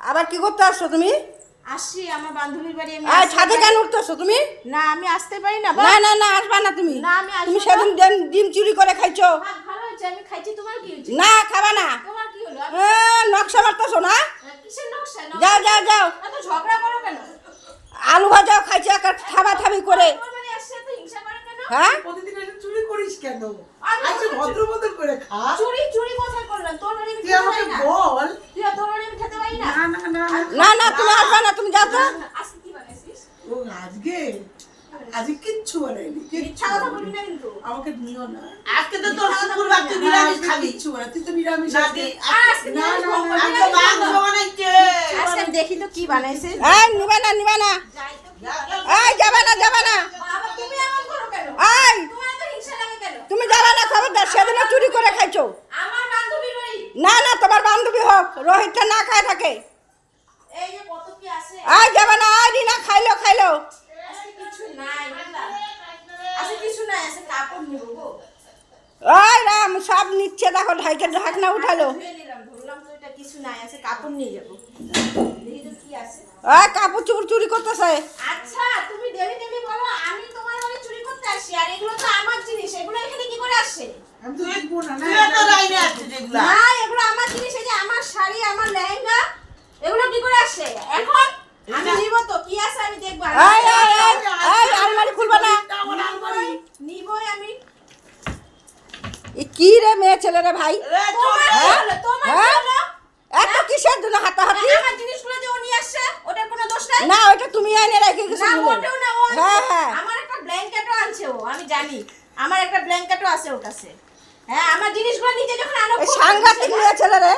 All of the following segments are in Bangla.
আবার কি করতে আসছো তুমি? আসছি আমার বান্ধবীর বাড়ি আমি আর ছাদে কেন উঠতেছো তুমি? না আমি আসতে পারি না না না না আসবা না তুমি। না, আমি আসব তুমি। সেদিন ডিম- ডিম চুরি করে খাইছো। ভালো হয়েছে আমি খাইছি। তোমার কি হয়েছে? না খাবা না। তোমার কি হলো? নকশা মারতেছো না? কিসের নকশা? যাও যাও যাও। এত ঝগড়া করো কেন? আলু ভাজাও খাইছো একটা থাবা থাবি করে কেন? হ্যাঁ? প্রতিদিন করিস কেন? আমি আচ্ছা ভদ্র মতন করে খা। চুরি চুরি কোথায় করলাম তোর বাড়ি আমি খেতে আমাকে পারি না। বল। তুই তোর বাড়ি আমি খেতে পারি না? না না না না। না তুমি আসবা না তুমি যাও তো। আজকে কি বানাইছিস? ও আজকে? আজকে কিচ্ছু বানাইনি কিচ্ছু মিথ্যা কথা বলবি না কিন্তু। আমাকে নিও না। আজকে তো তোর শুক্রবার তুই না, নিরামিষ খাবি। কিচ্ছু বানাই তুই তো নিরামিষ না আজকে। না, না, না, আজকে মাংস বানাইছে আজকে দেখি তো কি বানাইছে এই নিবে না নিবে না। যাই তো। এই যাবে না যাবে না বাবা তুমি এমন করো কেন এই তোমার এত হিংসা লাগে কেন তুমি যাবে না খবরদার সেদিনও চুরি করে খাইছো আমার বান্ধবীর বাড়ি না না তোমার বান্ধবী হোক রোহিতটা না খায় থাকে। কি যাবে না আই রিনা খাইলো খাইলো। ওই রাম সব নিচ্ছে দেখো ঢাইকে ঢাকনা উঠালো। কাপড় ওই চুপড় চুরি করতেছে। আচ্ছা তুমি বলো আমি তোমার চুরি করতে আসি আর এগুলো তো আমার জিনিস এগুলো এখানে কি করে আসছে আমার জিনিস এই যে আমার শাড়ি আমার লেহেঙ্গা এগুলো কি করে আসছে এখন আমি নিব তো কি আছে আমি দেখব আমি এই এই এই এই আলমারি খুলবা না নিবই আমি কি রে মেয়ে ছেলে রে ভাই হ্যাঁ? হ্যাঁ? এত কিসের জন্য হাতাহাতি আমার জিনিসগুলো যে ও নিয়ে আসছে ওটার কোনো দোষ নাই না ওটা তুমি এনে রেখে গেছো না ওটাও না ও হ্যাঁ হ্যাঁ আমার একটা ব্ল্যাঙ্কেটও আনছে ও আমি জানি আমার একটা ব্ল্যাঙ্কেটও আছে ওর কাছে হ্যাঁ আমার জিনিসগুলো নিজে যখন আনো সাংঘাতিক মেয়ে ছেলে রে।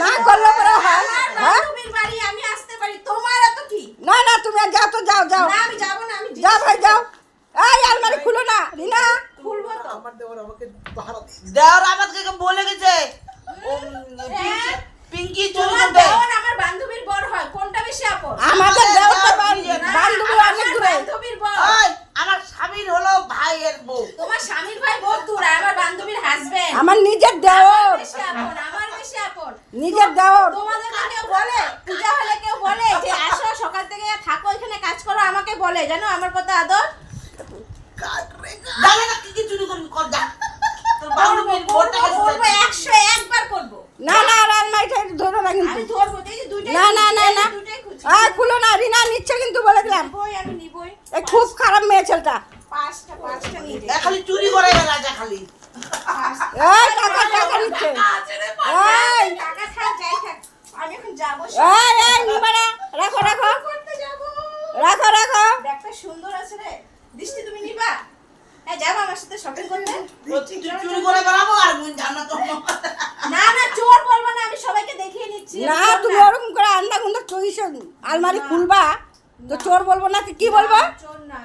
না করলে পরে হয় হ্যাঁ? বাড়ি আমি আসতে পারি। তোমার এত কি? না না তুমি যাও তো যাও যাও। না আমি যাব না আমি যাও ভাই যাও। এই আলমারি খুলো না রিনা। খুলবো তো। আমার দেওয়ার আমাকে দেওর আমাকে বলে গেছে ও হ্যাঁ? পিঙ্কি চুরি তোমার করবে দেওর আমার বান্ধবীর বর হয় কোনটা বেশি আপন আমাদের আমাদের দেওয়ার দেওর বান্ধবী বিয়ে না। বান্ধবী আমার অনেক দূরে বান্ধবীর বর ওই আমার স্বামীর হলো ভাইয়ের বউ তোমার স্বামীর ভাই বহুত দূর আর আমার বান্ধবীর হাজবেন্ড আমার নিজের দেওর। বেশি আপন আমার বেশি আপন। নিজের দেওর। তোমাদেরকে কেউ বলে? পূজা হলে কেউ বলে? যে আসো সকাল থেকে থাকো এখানে কাজ করো আমাকে বলে। জানো আমার কথা আদর? না কি কি চুরি করবি কর যা। তোর বান্ধবীর বোনটা করব করব একশো একবার করব। না না আর একটু ধরো না কিন্তু। না না না না। দুইটাই খুলো না রিনা নিচ্ছে কিন্তু বলে দিলাম। নিবই আমি নিবই। এই খুব খারাপ মেয়ে ছেলেটা। পাঁচটা পাঁচটা খালি চুরি করে রাজা খালি। এই টাকা টাকা নিচ্ছে। এই। টাকা থাক যাই থাক আমি এখন যাব এই এই নিবা রাখো রাখো। করতে যাব। রাখো রাখো। ব্যাগটা সুন্দর আছে রে। দৃষ্টি তুমি নিবা। হ্যাঁ যাব আমার সাথে শপিং করতে। চুরি করে বেড়াবো আর জানা তো না না চোর বলব না আমি সবাইকে দেখিয়ে নিচ্ছি। না তুমি ওরকম করে গুন্ডা চুরিস আলমারি খুলবা। তো চোর বলব না কি বলব? চোর না